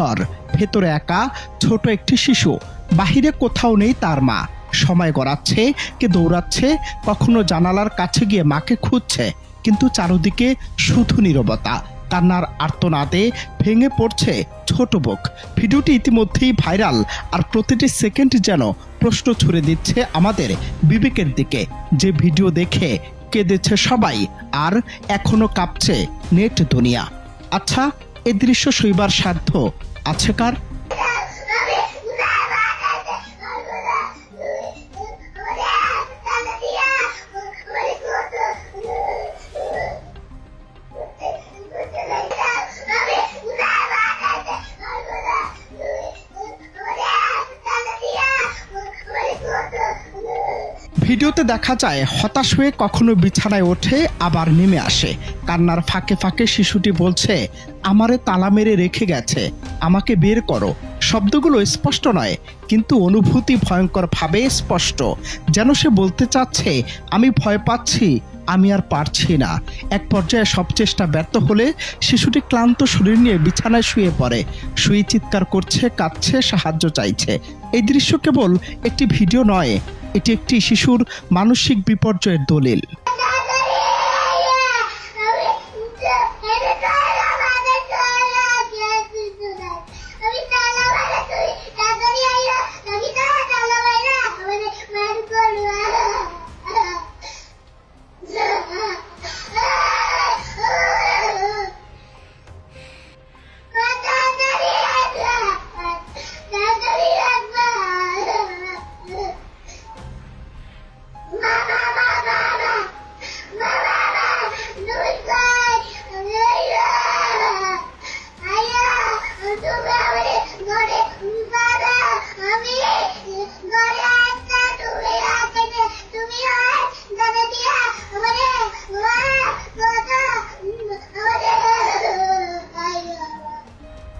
ঘর, ভেতরে একা, ছোট একটি শিশু। বাহিরে কোথাও নেই তার মা। সময় গড়াচ্ছে, কে দৌড়াচ্ছে, কখনো জানালার কাছে গিয়ে মাকে খুঁজছে, কিন্তু চারদিকে শুধু নীরবতা। কান্নার আর্তনাদে ভেঙে পড়ছে ছোট বুক। ভিডিওটি ইতিমধ্যেই ভাইরাল, আর প্রতিটি সেকেন্ড যেন প্রশ্ন ছুড়ে দিচ্ছে আমাদের বিবেকের দিকে। যে ভিডিও দেখে কেঁদেছে সবাই, আর এখনও কাঁপছে নেট দুনিয়া। আচ্ছা এ দৃশ্য সইবার সাধ্য আছে কার? ভিডিওতে দেখা যায়, হতাশ হয়ে কখনো বিছানায় ওঠে, আবার নেমে আসে। কান্নার ফাঁকে ফাঁকে শিশুটি বলছে, আমারে তালা মেরে রেখে গেছে, আমাকে বের করো। শব্দগুলো স্পষ্ট নয়, কিন্তু অনুভূতি ভয়ঙ্করভাবে স্পষ্ট। যেন সে বলতে চাচ্ছে, আমি ভয় পাচ্ছি, আমি আর পারছি না। এক পর্যায়ে সব চেষ্টা ব্যর্থ হলে শিশুটি ক্লান্ত শরীর নিয়ে বিছানায় শুয়ে পড়ে। শুয়ে চিৎকার করছে, কাঁদছে, সাহায্য চাইছে। এই দৃশ্য কেবল একটি ভিডিও নয় এটি একটি শিশুর মানসিক বিপর্যয়ের দলিল।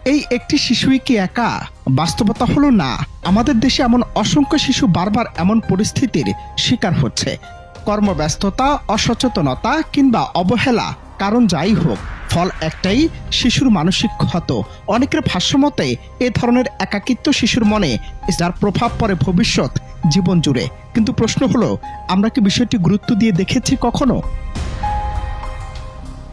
এই একটি শিশুই কি একা? বাস্তবতা হলো না। আমাদের দেশে এমন অসংখ্য শিশু বারবার এমন পরিস্থিতির শিকার হচ্ছে। কর্মব্যস্ততা, অসচেতনতা কিংবা অবহেলা, কারণ যাই হোক, ফল একটাই, শিশুর মানসিক ক্ষত। অনেকের ভাষ্যমতে, এ ধরনের একাকিত্ব শিশুর মনে, যার প্রভাব পড়ে ভবিষ্যৎ, জীবন জুড়ে। কিন্তু প্রশ্ন হলো, আমরা কি বিষয়টি গুরুত্ব দিয়ে দেখেছি কখনো?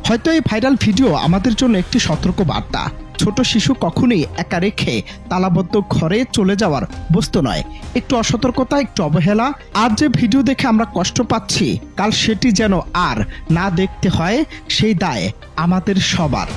হয়তো এই ভাইরাল ভিডিও আমাদের জন্য একটি সতর্ক বার্তা ছোট শিশু কখনোই একা রেখে তালাবদ্ধ ঘরে চলে যাওয়ার বস্তু নয়। একটু অসতর্কতা, একটু অবহেলা। আর যে ভিডিও দেখে আমরা কষ্ট পাচ্ছি, কাল সেটি যেন আর না দেখতে হয়, সেই দায় আমাদের সবার।